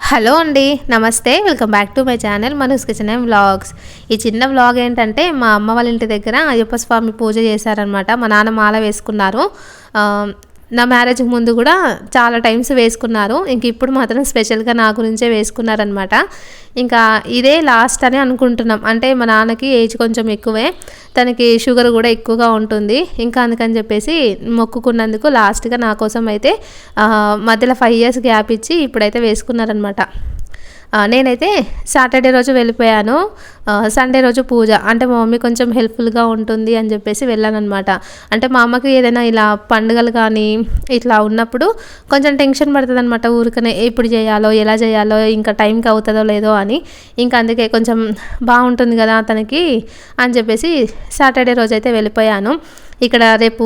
Hello అండి నమస్తే. Welcome back to my channel Manoj kitchen and vlogs. ఈ చిన్న వ్లాగ్ ఏంటంటే మా అమ్మ వాళ్ళ ఇంటి దగ్గర అయ్యప్ప స్వామి పూజ చేశారనమాట మా నాన్న మాల వేసుకున్నారు. నా మ్యారేజ్కి ముందు కూడా చాలా టైమ్స్ వేసుకున్నారు. ఇంక ఇప్పుడు మాత్రం స్పెషల్గా నా గురించే వేసుకున్నారనమాట ఇంకా ఇదే లాస్ట్ అని అనుకుంటున్నాం. అంటే మా నాన్నకి ఏజ్ కొంచెం ఎక్కువే. తనకి షుగర్ కూడా ఎక్కువగా ఉంటుంది. ఇంకా అందుకని చెప్పేసి మొక్కుకున్నందుకు లాస్ట్గా నా కోసం అయితే మధ్యలో ఫైవ్ ఇయర్స్ గ్యాప్ ఇచ్చి ఇప్పుడైతే వేసుకున్నారనమాట నేనైతే సాటర్డే రోజు వెళ్ళిపోయాను. సండే రోజు పూజ. అంటే మా మమ్మీ కొంచెం హెల్ప్ఫుల్గా ఉంటుంది అని చెప్పేసి వెళ్ళానమాట అంటే మా అమ్మకి ఏదైనా ఇలా పండుగలు కానీ ఇట్లా ఉన్నప్పుడు కొంచెం టెన్షన్ పడుతుంది అనమాట ఊరికనే ఎప్పుడు చేయాలో ఎలా చేయాలో ఇంకా టైంకి అవుతుందో లేదో అని. ఇంకా అందుకే కొంచెం బాగుంటుంది కదా తనకి అని చెప్పేసి సాటర్డే రోజు అయితే వెళ్ళిపోయాను. ఇక్కడ రేపు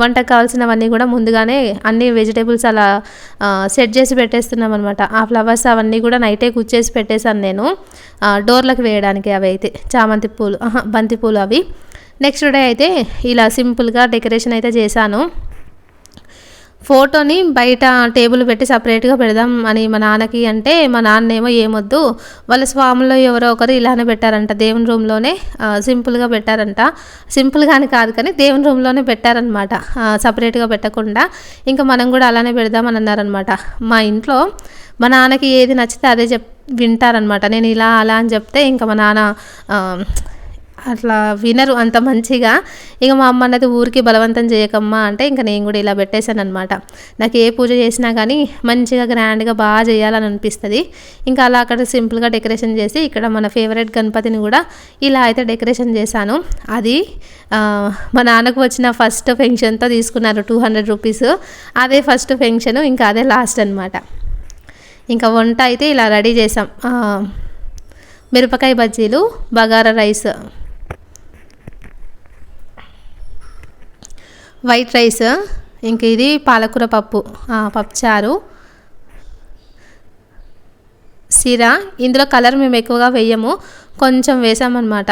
వంటకు కావాల్సినవన్నీ కూడా ముందుగానే అన్ని వెజిటేబుల్స్ అలా సెట్ చేసి పెట్టేస్తున్నాం అనమాట ఆ ఫ్లవర్స్ అవన్నీ కూడా నైటే కుచ్చేసి పెట్టేశాను నేను. డోర్లకు వేయడానికి అవి అయితే చామంతి పూలు బంతి పూలు అవి. నెక్స్ట్ డే అయితే ఇలా సింపుల్గా డెకరేషన్ అయితే చేశాను. ఫోటోని బయట టేబుల్ పెట్టి సపరేట్గా పెడదాం అని మా నాన్నకి అంటే మా నాన్నేమో ఏమొద్దు వాళ్ళ స్వాముల్లో ఎవరో ఒకరు ఇలానే పెట్టారంట దేవుని రూమ్లోనే సింపుల్గా పెట్టారంట. సింపుల్గా అని కాదు కానీ దేవుని రూమ్లోనే పెట్టారనమాట సపరేట్గా పెట్టకుండా. ఇంకా మనం కూడా అలానే పెడదామని అన్నారనమాట మా ఇంట్లో మా నాన్నకి ఏది నచ్చితే అదే చెప్ వింటారనమాట నేను ఇలా అలా అని చెప్తే ఇంకా మా నాన్న అట్లా వినరు అంత మంచిగా. ఇక మా అమ్మ అన్నది ఊరికి బలవంతం చేయకమ్మా అంటే ఇంకా నేను కూడా ఇలా పెట్టేశాను అనమాట నాకు ఏ పూజ చేసినా కానీ మంచిగా గ్రాండ్గా బాగా చేయాలని అనిపిస్తుంది. ఇంకా అలా అక్కడ సింపుల్గా డెకరేషన్ చేసి ఇక్కడ మన ఫేవరెట్ గణపతిని కూడా ఇలా అయితే డెకరేషన్ చేశాను. అది మా నాన్నకు వచ్చిన ఫస్ట్ ఫెన్షన్తో తీసుకున్నారు టూ హండ్రెడ్ రూపీస్. అదే ఫస్ట్ ఫెన్షన్ ఇంకా అదే లాస్ట్ అనమాట ఇంకా వంట అయితే ఇలా రెడీ చేసాం మిరపకాయ బజ్జీలు బగారా రైస్ వైట్ రైస్ ఇంక ఇది పాలకూర పప్పు. పప్పుచారు సిరా. ఇందులో కలర్ మేము ఎక్కువగా వేయము. కొంచెం వేసామన్నమాట.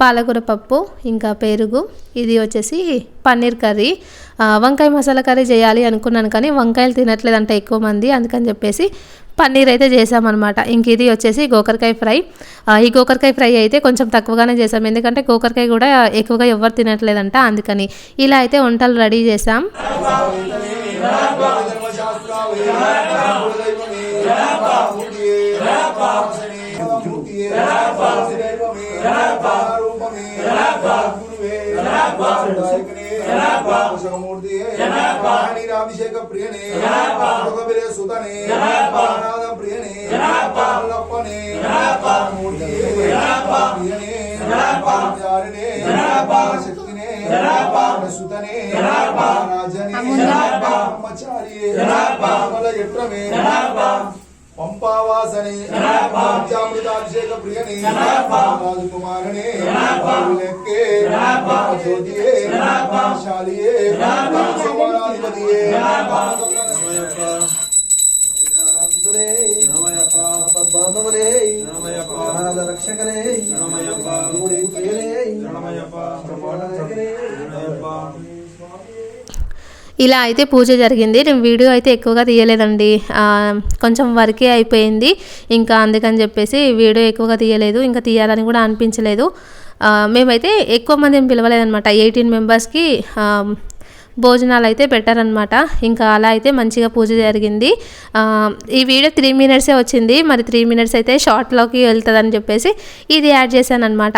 పాలకూర పప్పు ఇంకా పెరుగు. ఇది వచ్చేసి పన్నీర్ కర్రీ. వంకాయ మసాలా కర్రీ చేయాలి అనుకున్నాను కానీ వంకాయలు తినట్లేదంట ఎక్కువ మంది. అందుకని చెప్పేసి పన్నీర్ అయితే చేసామన్నమాట ఇంక ఇది వచ్చేసి గోకరకాయ ఫ్రై. ఈ గోకరకాయ ఫ్రై అయితే కొంచెం తక్కువగానే చేసాం ఎందుకంటే గోకరకాయ కూడా ఎక్కువగా ఎవరు తినట్లేదంట. అందుకని ఇలా అయితే వంటలు రెడీ చేసాం అభిషేక ప్రియనే సుతనే ప్రియనే మూర్తి ప్రియనే జారినే శక్తినే సుతనే రాజనే బ్రహ్మచారియే ఎట్రమే పంపావాసనే. పంచామృతాభిషేక ప్రియనే రాజకుమారనే. లెక్కే జ్యోతియే శాలియే సోమనాధిపతియే బాంధవనే అనాథ రక్షకనే దేవుడి ప్రియనే బ్రహ్మాండనే ఇలా అయితే పూజ జరిగింది. నేను వీడియో అయితే ఎక్కువగా తీయలేదండి. కొంచెం వరకే అయిపోయింది. ఇంకా అందుకని చెప్పేసి వీడియో ఎక్కువగా తీయలేదు. ఇంకా తీయాలని కూడా అనిపించలేదు. మేమైతే ఎక్కువ మందిని పిలవలేదనమాట ఎయిటీన్ మెంబర్స్కి భోజనాలు అయితే పెట్టారనమాట ఇంకా అలా అయితే మంచిగా పూజ జరిగింది. ఈ వీడియో త్రీ మినిట్సే వచ్చింది. మరి త్రీ మినిట్స్ అయితే షార్ట్లోకి వెళ్తుందని చెప్పేసి ఇది యాడ్ చేశాను అనమాట